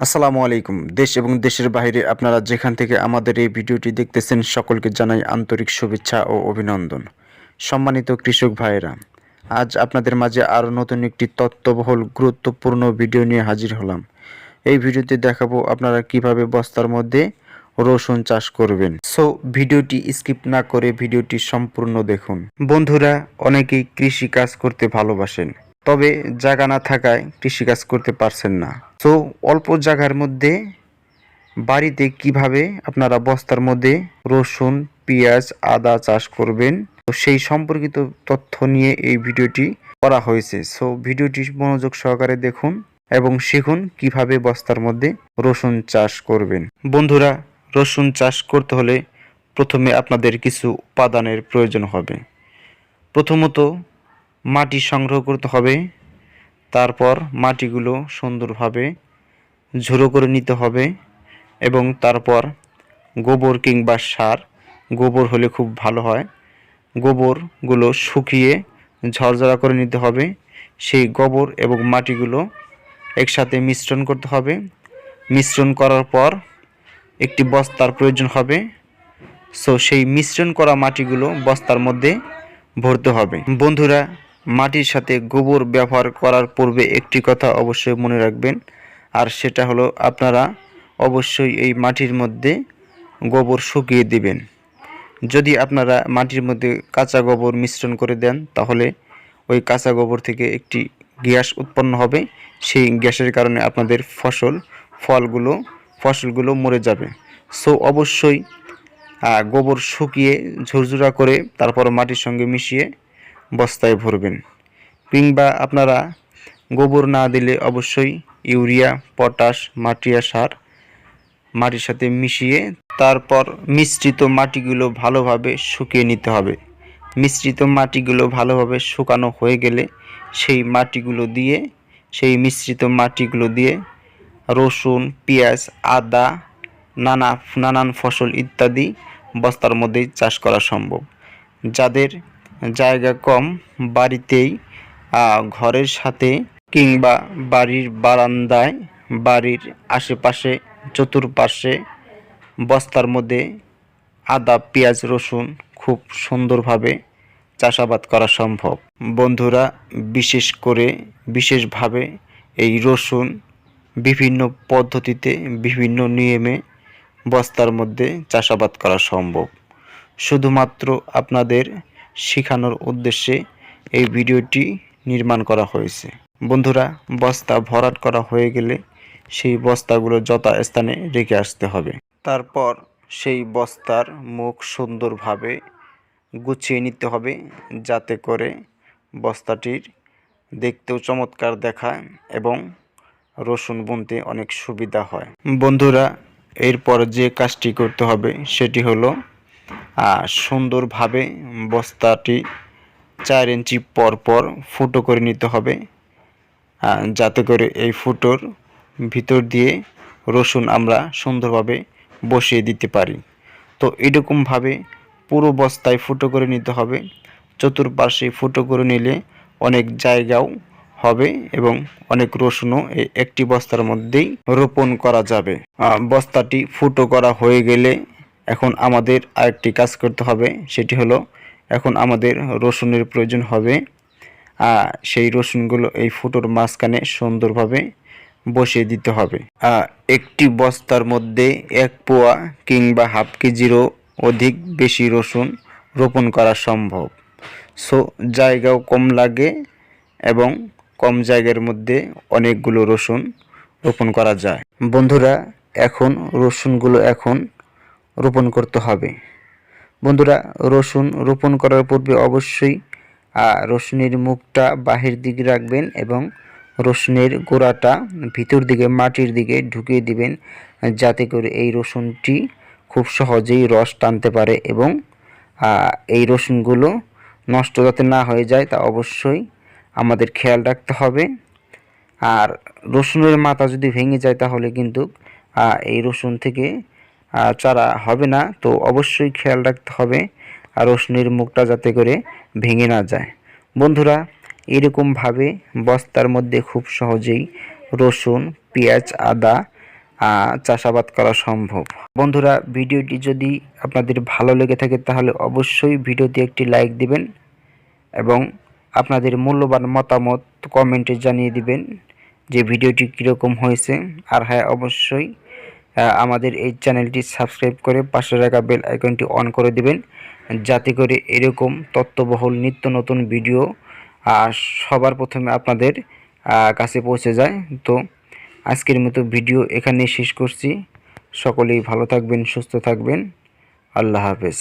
আসসালামু আলাইকুম। দেশ এবং দেশের বাইরে আপনারা যেখান থেকে আমাদের এই ভিডিওটি দেখতেছেন, সকলকে জানাই আন্তরিক শুভেচ্ছা ও অভিনন্দন। সম্মানিত কৃষক ভাইয়েরা, আজ আপনাদের মাঝে আরও নতুন একটি তত্ত্ববহুল গুরুত্বপূর্ণ ভিডিও নিয়ে হাজির হলাম। এই ভিডিওতে দেখাবো আপনারা কীভাবে বস্তার মধ্যে রসুন চাষ করবেন। সো, ভিডিওটি স্কিপ না করে ভিডিওটি সম্পূর্ণ দেখুন। বন্ধুরা, অনেকেই কৃষি কাজ করতে ভালোবাসেন। তবে জায়গা না থাকায় কৃষিকাজ করতে পারছেন না। তো অল্প জায়গার মধ্যে বাড়িতে কীভাবে আপনারা বস্তার মধ্যে রসুন, পেঁয়াজ, আদা চাষ করবেন, তো সেই সম্পর্কিত তথ্য নিয়ে এই ভিডিওটি করা হয়েছে। সো ভিডিওটি মনোযোগ সহকারে দেখুন এবং শিখুন কীভাবে বস্তার মধ্যে রসুন চাষ করবেন। বন্ধুরা, রসুন চাষ করতে হলে প্রথমে আপনাদের কিছু উপাদানের প্রয়োজন হবে। প্রথমত মাটি সংগ্রহ করতে হবে। তারপর মাটিগুলো সুন্দরভাবে ঝুড়ো করে নিতে হবে এবং তারপর গোবর কিংবা সার, গোবর হলে খুব ভালো হয়। গোবরগুলো শুকিয়ে ঝরঝরা করে নিতে হবে। সেই গোবর এবং মাটিগুলো একসাথে মিশ্রণ করতে হবে। মিশ্রণ করার পর একটি বস্তার প্রয়োজন হবে। সো সেই মিশ্রণ করা মাটিগুলো বস্তার মধ্যে ভরতে হবে। বন্ধুরা মাটির সাথে গোবর ব্যবহার করার পূর্বে একটি কথা অবশ্যই মনে রাখবেন। আর সেটা হলো আপনারা অবশ্যই এই মাটির মধ্যে গোবর শুকিয়ে দিবেন। যদি আপনারা মাটির মধ্যে কাঁচা গোবর মিশ্রণ করে দেন, তাহলে ওই কাঁচা গোবর থেকে একটি গ্যাস উৎপন্ন হবে। সেই গ্যাসের কারণে আপনাদের ফসল, ফলগুলো, ফসলগুলো মরে যাবে। সো অবশ্যই গোবর শুকিয়ে ঝুরঝুরা করে তারপর মাটির সঙ্গে মিশিয়ে বস্তায় ভরবেন। কিংবা আপনারা গোবর না দিলে অবশ্যই ইউরিয়া, পটাশ, মাটিয়া সার মাটির সাথে মিশিয়ে তারপর মিশ্রিত মাটিগুলো ভালোভাবে শুকিয়ে নিতে হবে। মিশ্রিত মাটিগুলো ভালোভাবে শুকানো হয়ে গেলে সেই মাটিগুলো দিয়ে, সেই মিশ্রিত মাটিগুলো দিয়ে রসুন, পেঁয়াজ, আদা, নানা, নানান ফসল ইত্যাদি বস্তার মধ্যেই চাষ করা সম্ভব। যাদের জায়গা কম, বাড়িতেই ঘরের সাথে কিংবা বাড়ির বারান্দায়, বাড়ির আশেপাশে, চতুর্পাশে, বস্তার মধ্যে আদা, পেঁয়াজ, রসুন খুব সুন্দরভাবে চাষাবাদ করা সম্ভব। বন্ধুরা, বিশেষ করে, বিশেষভাবে এই রসুন বিভিন্ন পদ্ধতিতে, বিভিন্ন নিয়মে বস্তার মধ্যে চাষাবাদ করা সম্ভব। শুধুমাত্র আপনাদের শেখানোর উদ্দেশ্যে এই ভিডিওটি নির্মাণ করা হয়েছে। বন্ধুরা, বস্তা ভরাট করা হয়ে গেলে সেই বস্তাগুলো যথাস্থানে রেখে আসতে হবে। তারপর সেই বস্তার মুখ সুন্দরভাবে গুছিয়ে নিতে হবে যাতে করে বস্তাটির দেখতেও চমৎকার দেখায় এবং রসুন বুনতে অনেক সুবিধা হয়। বন্ধুরা, এরপর যে কাজটি করতে হবে সেটি হলো সুন্দরভাবে বস্তাটি চার ইঞ্চি পর পর ফুটো করে নিতে হবে যাতে করে এই ফুটোর ভিতর দিয়ে রসুন আমরা সুন্দরভাবে বসিয়ে দিতে পারি। তো এরকমভাবে পুরো বস্তায় ফুটো করে নিতে হবে, চতুর্পাশে ফুটো করে নিলে অনেক জায়গাও হবে এবং অনেক রসুনও একটি বস্তার মধ্যেই রোপণ করা যাবে। বস্তাটি ফুটো করা হয়ে গেলে এখন আমাদের আরেকটি কাজ করতে হবে, সেটি হলো এখন আমাদের রসুনের প্রয়োজন হবে। সেই রসুনগুলো এই ফুটোর মাঝখানে সুন্দরভাবে বসিয়ে দিতে হবে। একটি বস্তার মধ্যে এক পোয়া কিংবা হাফ কেজিরও অধিক বেশি রসুন রোপণ করা সম্ভব। সো, জায়গাও কম লাগে এবং কম জায়গার মধ্যে অনেকগুলো রসুন রোপণ করা যায়। বন্ধুরা, এখন রসুনগুলো এখন রোপণ করতে হবে। বন্ধুরা, রসুন রোপণ করার পূর্বে অবশ্যই রসুনের মুখটা বাহির দিকে রাখবেন এবং রসুনের গোড়াটা ভিতর দিকে, মাটির দিকে ঢুকিয়ে দিবেন, যাতে করে এই রসুনটি খুব সহজেই রস টানতে পারে এবং এই রসুনগুলো নষ্ট যাতে না হয়ে যায় তা অবশ্যই আমাদের খেয়াল রাখতে হবে। আর রসুনের মাথা যদি ভেঙে যায় তাহলে কিন্তু এই রসুন থেকে চারা হবে না, তো অবশ্যই খেয়াল রাখতে হবে আর রসুনের মুখটা যাতে করে ভেঙে না যায়। বন্ধুরা, এরকমভাবে বস্তার মধ্যে খুব সহজেই রসুন, পেঁয়াজ, আদা চাষাবাদ করা সম্ভব। বন্ধুরা, ভিডিওটি যদি আপনাদের ভালো লেগে থাকে তাহলে অবশ্যই ভিডিওতে একটি লাইক দিবেন এবং আপনাদের মূল্যবান মতামত কমেন্টে জানিয়ে দিবেন যে ভিডিওটি কীরকম হয়েছে। আর হ্যাঁ অবশ্যই আমাদের এই চ্যানেলটি সাবস্ক্রাইব করে পাশে রাখা বেল আইকনটি অন করে দিবেন, যাতে করে এরকম তত্ত্ববহুল নিত্য নতুন ভিডিও সবার প্রথমে আপনাদের কাছে পৌঁছে যায়। তো আজকের মতো ভিডিও এখানে শেষ করছি। সকলেই ভালো থাকবেন, সুস্থ থাকবেন। আল্লাহ হাফেজ।